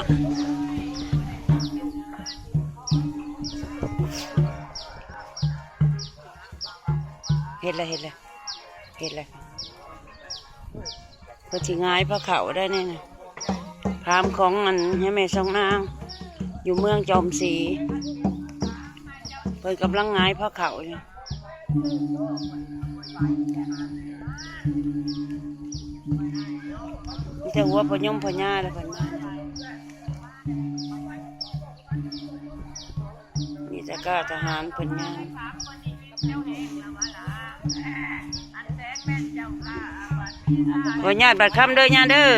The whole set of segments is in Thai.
เห็นเลยเห็นเลยเห็นเลยเพื่อสิง่ายพระเขาได้แน่นะพามของอันยายแม่สองนาง อยู่เมืองจอมศรีเพิ่นกำลังง่ายพระเขาอยู่มีแต่หัวพยมพญาแล้วเพิ่นมา นี่จะกล้าทหารเพิ่นงานขอญาติบัดคำเด้อญาติเด้อ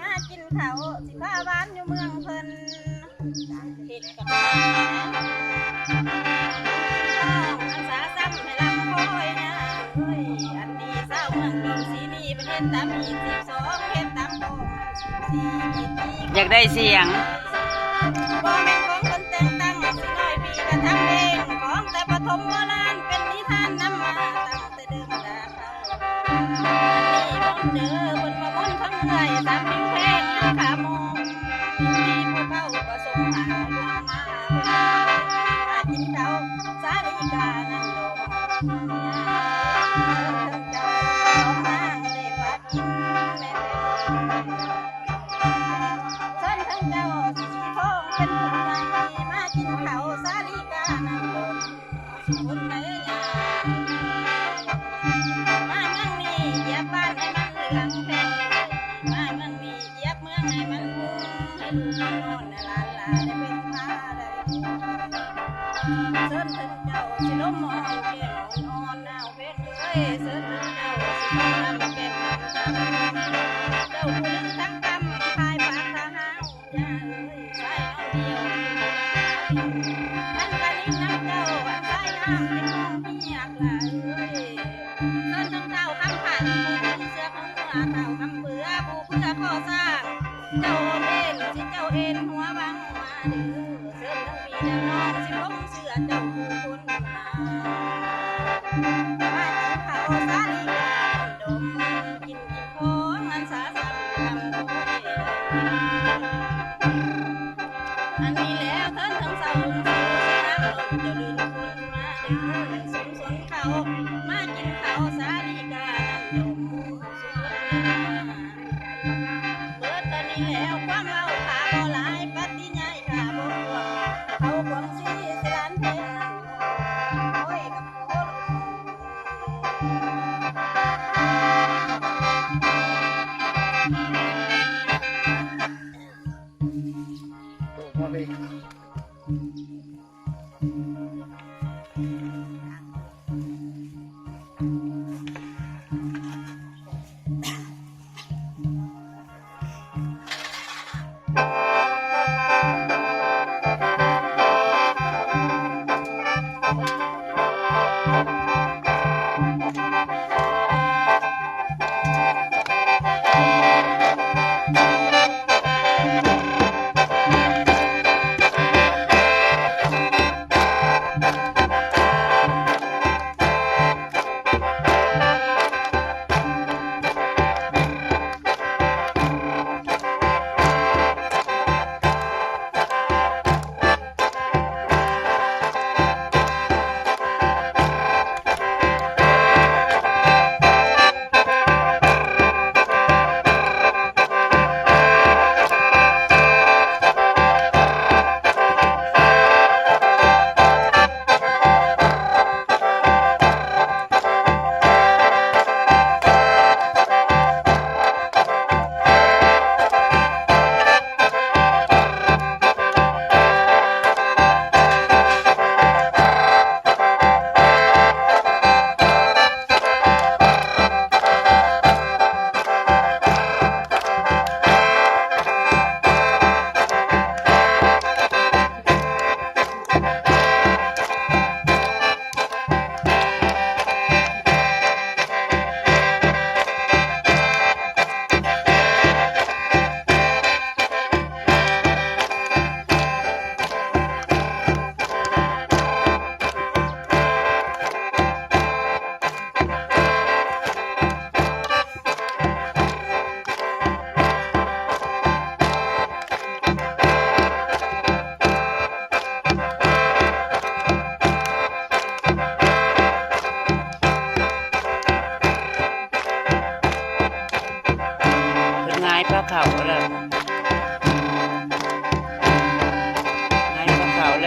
มากินข้าวสิพาหวานอยู่เมืองเพิ่นเฮ็ดกันมาอันสาซ้ำให้ลำคอยนะเฮ้ยอันนี้เศร้าเมืองดงสีดีเป็นเฮ็ดตามอีกสิบสองเฮ็ดตามโบสี่ปีอยากได้เสียงบ่แม่นของคนแต่งตั้งสิน้อยปีก็ทำเองของแต่ปฐมโบราณเป็นนิทานนำมาตั้งแต่เดิมดาเขาอันนี้มนเดิมามนต์ทั้งเรื่อยตามพิงเพงนำขามองมีผู้เฒ่าก็สงหามาหากินเขาสาริกานั่นโดมทั้งเจ้าของนางได้พักกินเส้นทั้งเจ้าท้องเป็นผู้ใหญ่มากินเขาสาริกานั่นโดมสุนไหนยามาเมืองนี้เหยียบบ้านให้มันเหลือง อันใส่น้ำเป็นน้องเมียกล่ะเอ้ยเดินทั้งเจ้าคำผ่านผู้เป็นเสื้องเมื่อเต่าคำเบื่อผู้เพื่อก่อสร้างเจ้าเอ็นสิเจ้าเอ็นหัวบังมาดื้อเสื้อทั้งปีเจ้าน้องสิผมเสื้อเจ้าผู้คน มามากินข้าวสาลีกาดมกินกินของอันสมลำโอยอันนี้แล้วเทินทั้งเสาสู่สิน้ำลมาเดื้อให้สมเขา มากินข้าสาลีกานั่มสุวรรณเบิดตอนนี้แล้วความเมาขาบ่หลายปฏิญาณขาบ่กวงเขากวงสีสลานเพลงนั่นโอ้ยกับโคตรเ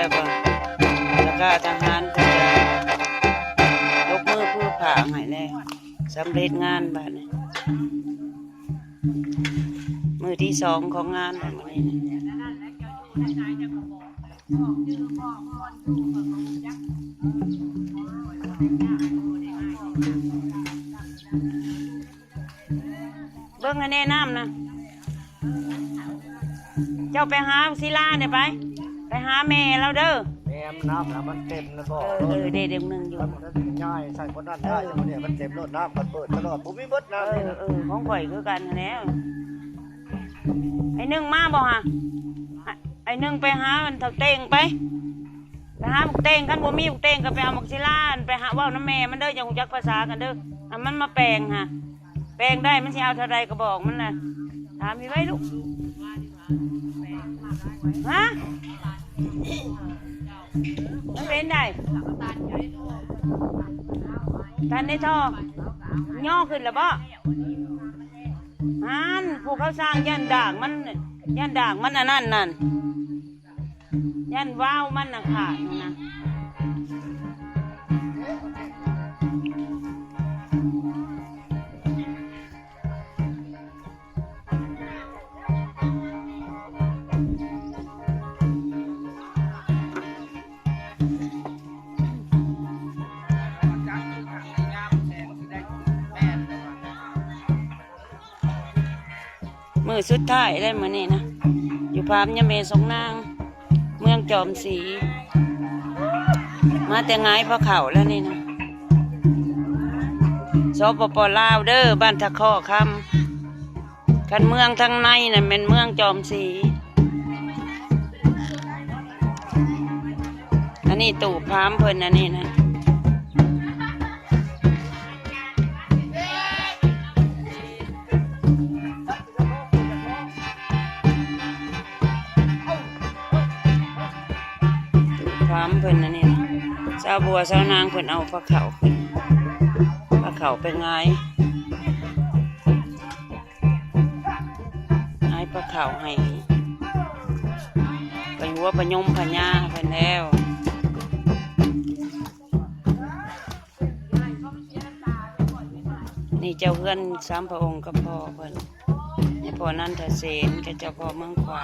แล้วก็แล้วก็ทหารก็จะยกมือพื้ผ่าให้แล้วสำเร็จงานบ้านนี้มือที่สองของงานแบบนี้เบิ่งให้แนะนำนะ เจ้าไปหาศิลาเนี่ยไป หาแม่เราเด้อแม่มน้ำนะมันเต็มนะบ่เออเออเด็กๆหนึ่งอยู่มันมันง่ายใส่คนนั้นได้แต่เนี่ยมันเต็มรถน้ำมันเปิดตลอดผมมีเบิดเอน้ำอนี่นะเออของข่อยคือกันนั่นแหล้วไอ้หนึ่งมาบ่ฮะไอ้ไอ้หนึ่งไปหามันถักเต้งไปไปหาบุกเต้งกันบ่มีบุกเต้งก็ไปเอาหมกศิลาไปหาเว่าน้ำแม่มันเด้ออย่าหูจักภาษากันเด้ออันมันมาแปลงฮะแป ลงได้มันสิเอาเท่าไรก็บอกมันน่ะถามพี่ไว้ลูกฮะมันเป็นได้ทันได้ท่อย่อขึ้นแล้วบ่ฮันผู้เขาสร้างยันด่างมันยันด่างมันอันนั่นนั่นยันว้าวมันน่ะขาดนะ มือสุดท้ายได้มือนี่นะ อยู่พามยะเมสงนาง เมืองจอมศรีมาแต่งายพระเขาแล้วนี่นะสปปลาวเด้อบ้านทะข้อคำคันเมืองทางในน่ะเป็นเมืองจอมศรีอันนี้ตู่พามเพิ่นอันนี้นะ สาวบัวสาวนางเพิ่นเอาปลาเขาขึ้นปลาเขาไปงายงายปลาเขาให้ไปหัวปยมพญาเพิ่นแล้วนี่เจ้าเพื่อนสามพระองค์กับพ่อเพิ่นนี่พ่อนันทเสนกับเจ้าพ่อเมืองขวา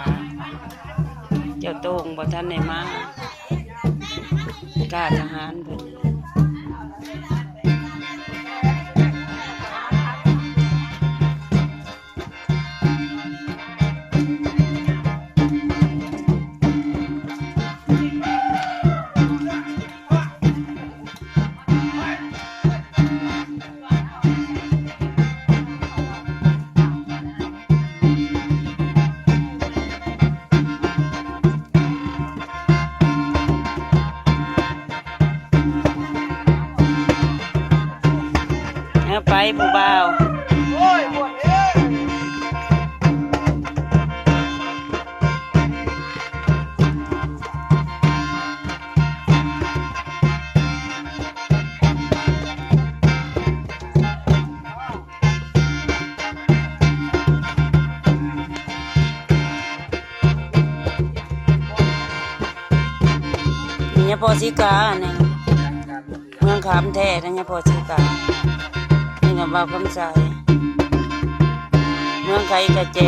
เจ้าโต้งบ่ทันได้มา กล้าทหารเพิ่น ผู้บ่าวเนี่ยพอสิกาเนี่ยเมืองขามแท้นะเนี่ยพอสิกา กับเบาคำใสเมืองไทยกระเจ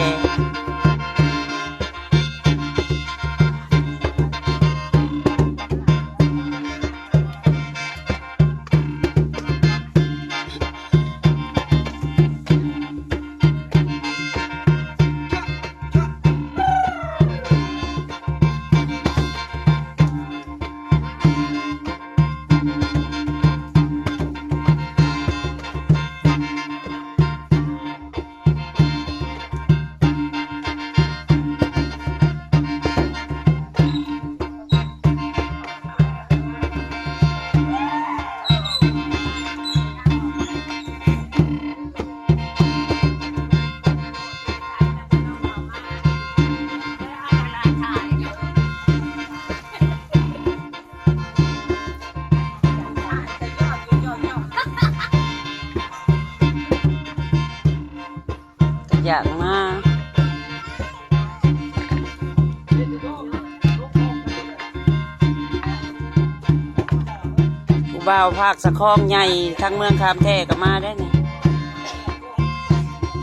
บ่าวภาคสะคองใหญ่ทั้งเมืองคามแท้ก็มาได้นี่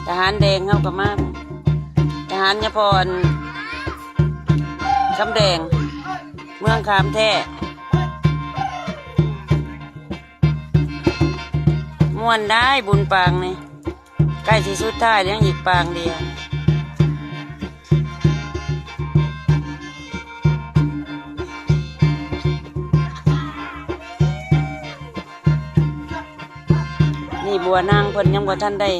ทหารแดงเข้าก็มาทหารยพรคำแดง เมืองคามแท้ม่วนได้บุญปางนี่ใกล้ที่สุดท้ายยังอีกปางเดียว บัวนางเพิ่นยังบ่ทันได้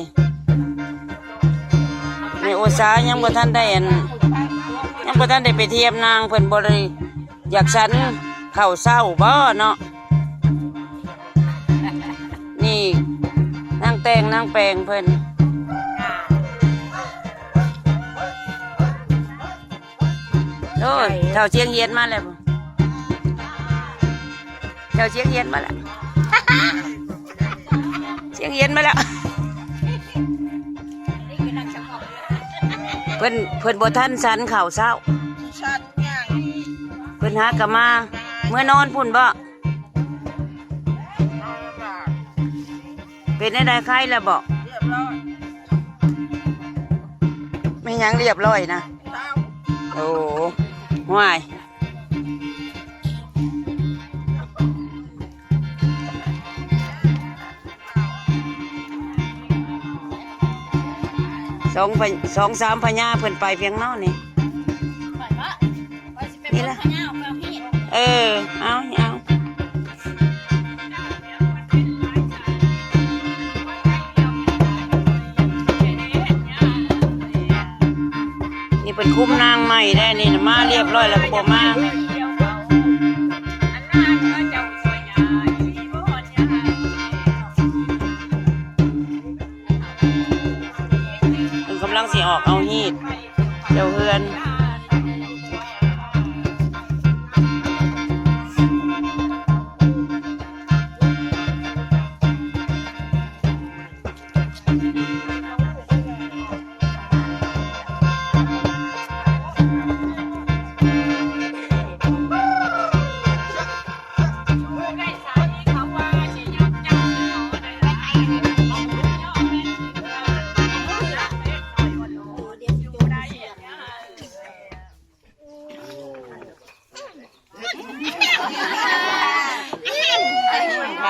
ในโอซายังบ่ทันได้อันยังบ่ทันได้ไปเทียมนางเพิ่นบ่ได้อยากฉันเข้าเศร้าบ่เนาะนี่นางแต่งนางแปลงเพิ่นโอ้ยเท่าเชียงเฮีนมาแล้วเท่าเชียงเฮีนมาแล้ว เชียงเย็นมาแล้ว เพิ่นเพิ่นบ่ทันสันข่าวเช้า ชัดอย่างเพิ่นหากลับมา เมื่อนอนพุ่นบ่เป็นได้ไข้แล้วบ่เรียบร้อยไม่หยังเรียบร้อยนะเช้าโอ้ห่วย องพญสองสามพญาเพิ่นไปเพียงเนอนี่ไปวะไปสิเป็นคนขยันเอาพี่เออ เอาเอานี่เป็นคุ้มนางใหม่ได้นี่นะมาเรียบร้อยแล้วก็บอกมา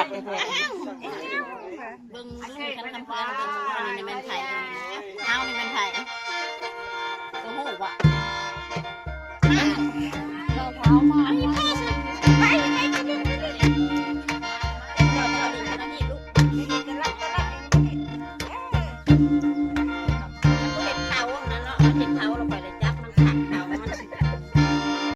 เบิ่งลูกกันกำเพื่อนเบิ่งอันนี้แม่นไทย